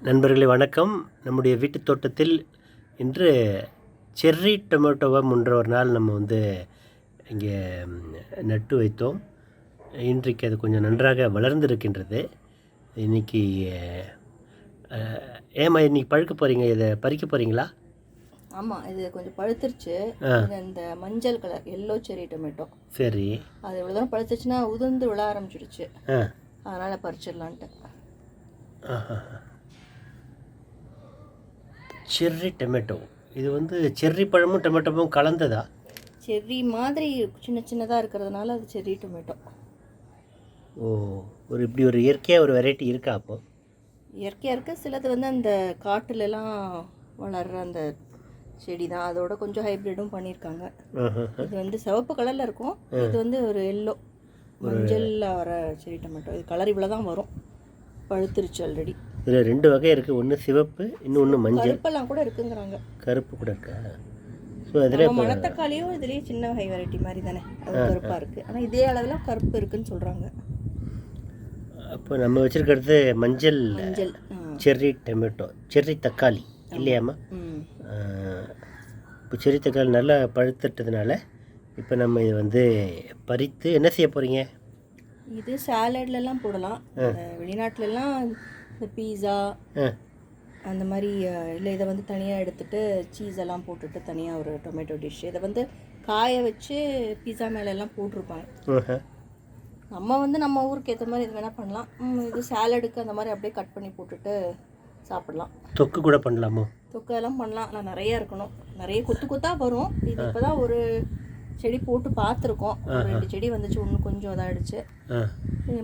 நண்பர்களே வணக்கம். நம்முடைய வீட்டுத் தோட்டத்தில் இன்று செர்ரி டொமேட்டோவை முன்ற ஒரு நாள் நம்ம வந்து இங்கே நட்டு வைத்தோம். இன்றைக்கு அது கொஞ்சம் நன்றாக வளர்ந்திருக்கின்றது. இன்னைக்கு அஹ், ஏம்மா இன்னைக்கு பழுக்க போகிறீங்க இதை பறிக்க போகிறீங்களா ஆமாம் இது கொஞ்சம் பழுத்துருச்சு. இந்த மஞ்சள் கலர் எல்லோ செரி டொமேட்டோ சரி. அது இவ்வளோ தூரம் பழுத்துச்சுன்னா உதிர்ந்து விழ ஆரம்பிச்சிடுச்சு ஆ. அதனால் பறிச்சிடலான்ட்டு. ஆஹா. Cherry tomato. இது வந்து செர்ரி பழமும் டொமேட்டோவும் கலந்ததா? செர்ரி மாதிரி சின்ன சின்னதாக இருக்கிறதுனால அது செர்ரி டொமேட்டோ. ஓ ஒரு இப்படி ஒரு இயற்கையாக ஒரு வெரைட்டி இருக்கா அப்போ? இயற்கையாக இருக்க. சிலது வந்து அந்த காட்டுலலாம் வளர்கிற அந்த செடி தான் அதோட கொஞ்சம் ஹைப்ரிடும் பண்ணியிருக்காங்க. இது வந்து சிவப்பு கலரில் இருக்கும். இது வந்து ஒரு எல்லோ மஞ்சளில் வர செடி டொமேட்டோ. இது கலர் இவ்வளோ தான் வரும். பழுத்துருச்சு ஆல்ரெடி இதில் ரெண்டு வகை இருக்குது ஒன்று சிவப்பு இன்னொன்று மஞ்சள். கருப்பெல்லாம் கூட இருக்குங்கிறாங்க. கருப்பு கூட இருக்கா? ஸோ அதில் மணத்தக்காளியும் இதுலயே சின்ன வகை வெரைட்டி மாதிரி தானே. அது கருப்பா இருக்கு. ஆனா இதே அளவுல கருப்பு இருக்குன்னு சொல்றாங்க. அப்போ நம்ம வச்சுருக்கிறது மஞ்சள் மஞ்சள். செர்ரி டொமேட்டோ செர்ரி தக்காளி இல்லையாம்மா. இப்போ செர்ரி தக்காளி நல்லா பழுத்துட்டதுனால இப்போ நம்ம இதை வந்து பறித்து என்ன செய்ய போகிறீங்க இது சாலட்ல எல்லாம் போடலாம் இந்த வெளிநாட்டுல எல்லாம் இந்த பீஸா அந்த மாதிரி இல்லை இதை வந்து தனியாக எடுத்துட்டு சீஸ் எல்லாம் போட்டுட்டு தனியாக ஒரு டொமேட்டோ டிஷ். இதை வந்து காய வச்சு பீஸா மேல எல்லாம் போட்டிருப்பாங்க நம்ம வந்து நம்ம ஊருக்கு ஏற்ற மாதிரி இது வேணால் பண்ணலாம். இது சாலடுக்கு அந்த மாதிரி அப்படியே கட் பண்ணி போட்டுட்டு சாப்பிடலாம். தொக்கு கூட பண்ணலாமோ? தொக்கெல்லாம் பண்ணலாம். ஆனால் நிறைய இருக்கணும். நிறைய கொத்து கொத்தா வரும். இது இப்போ தான் ஒரு செடி போட்டு பார்த்துருக்கோம். ரெண்டு செடி வந்துச்சு இன்னும் கொஞ்சம் இதாகிடுச்சு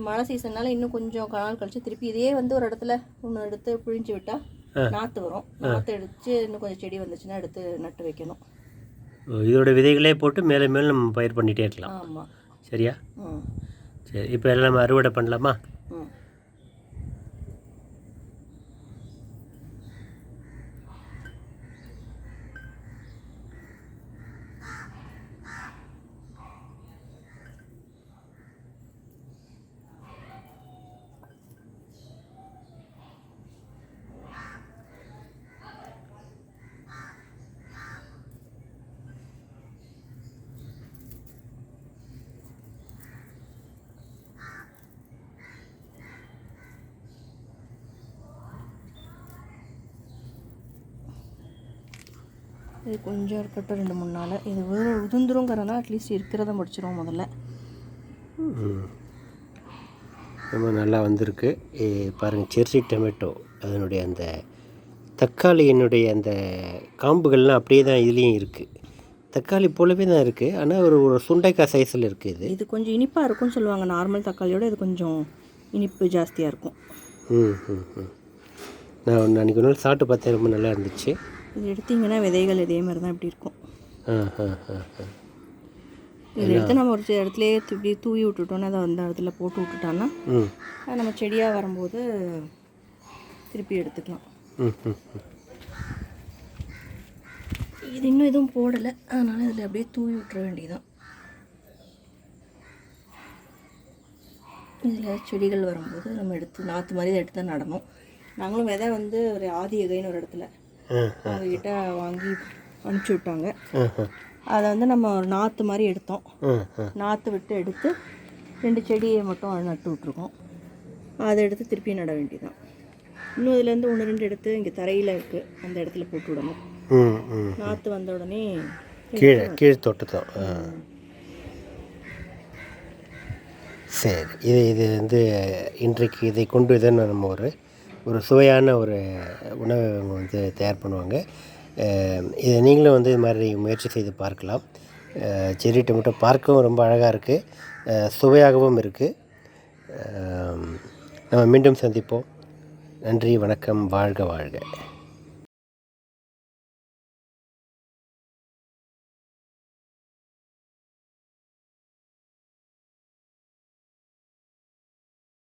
மழை சீசன்னால இன்னும் கொஞ்சம் நாள் கழிச்சு திருப்பி இதே வந்து ஒரு இடத்துல ஒன்று எடுத்து பிழிஞ்சு விட்டா நாற்று வரும். நாற்று எடுத்து இன்னும் கொஞ்சம் செடி வந்துச்சுன்னா எடுத்து நட்டு வைக்கணும். இதோட விதைகளே போட்டு மேலே மேலே நம்ம பயிர் பண்ணிகிட்டே இருக்கலாம். ஆமாம் சரியா? ம். சரி இப்போ எல்லாம் நம்ம அறுவடை பண்ணலாமா? ம். இது கொஞ்சம் இருக்கட்டும் ரெண்டு மூணு நாள். இது உதிர உதிர்ந்துருங்கிறனால அட்லீஸ்ட் இருக்கிறத முடிச்சிரும் முதல்ல. ரொம்ப நல்லா வந்திருக்கு. ஏ, பாருங்க செர்ரி டொமேட்டோ. அதனுடைய அந்த தக்காளியினுடைய அந்த காம்புகள்லாம் அப்படியே தான் இதுலேயும் இருக்குது தக்காளி போலவே தான் இருக்குது ஆனால் ஒரு ஒரு சுண்டைக்காய் சைஸில் இருக்குது இது. இது கொஞ்சம் இனிப்பாக இருக்கும்னு சொல்லுவாங்க. நார்மல் தக்காளியோட இது கொஞ்சம் இனிப்பு ஜாஸ்தியாக இருக்கும். ம் ம் ம். நான் ஒன்று அன்றைக்கி ஒரு நாள் சாப்பிட்டு பார்த்தேன். ரொம்ப நல்லா இருந்துச்சு. இது எடுத்தீங்கன்னா விதைகள் இதே மாதிரி தான் இப்படி இருக்கும். இதை எடுத்து நம்ம ஒரு இடத்துலயே இப்படி தூவி விட்டுட்டோன்னா அதை அந்த இடத்துல போட்டு விட்டுட்டோன்னா அது நம்ம செடியாக வரும்போது திருப்பி எடுத்துக்கலாம். இது இன்னும் எதுவும் போடலை. அதனால் இதில் அப்படியே தூவி விட்டுற வேண்டியதுதான். இதில் செடிகள் வரும்போது நம்ம எடுத்து நாற்று மாதிரி எடுத்து தான் நடணும். நாங்களும் விதை வந்து ஒரு ஆதி எகைன்னு ஒரு இடத்துல ஆ அவங்கக்கிட்ட வாங்கி அனுப்பிச்சி விட்டாங்க. அதை வந்து நம்ம ஒரு நாற்று மாதிரி எடுத்தோம். நாற்று விட்டு எடுத்து ரெண்டு செடியை மட்டும் நட்டு விட்ருக்கோம் அதை எடுத்து திருப்பி நட வேண்டியதுதான். இன்னும் இதுலேருந்து ஒன்று ரெண்டு எடுத்து இங்கே தரையில் இருக்குது அந்த இடத்துல போட்டு விடணும். நாற்று வந்த உடனே கீழே கீழ் தோட்டத்தம் ஆ. சரி இது இது வந்து இன்றைக்கு இதை கொண்டு தான் நம்ம ஒரு ஒரு சுவையான ஒரு உணவை அவங்க வந்து தயார் பண்ணுவாங்க. இதை நீங்களும் வந்து இது மாதிரி முயற்சி செய்து பார்க்கலாம். அஹ் செர்ரி டொமேட்டோ பார்க்கவும் ரொம்ப அழகாக இருக்குது சுவையாகவும் இருக்குது நம்ம மீண்டும் சந்திப்போம். நன்றி வணக்கம் வாழ்க வாழ்க.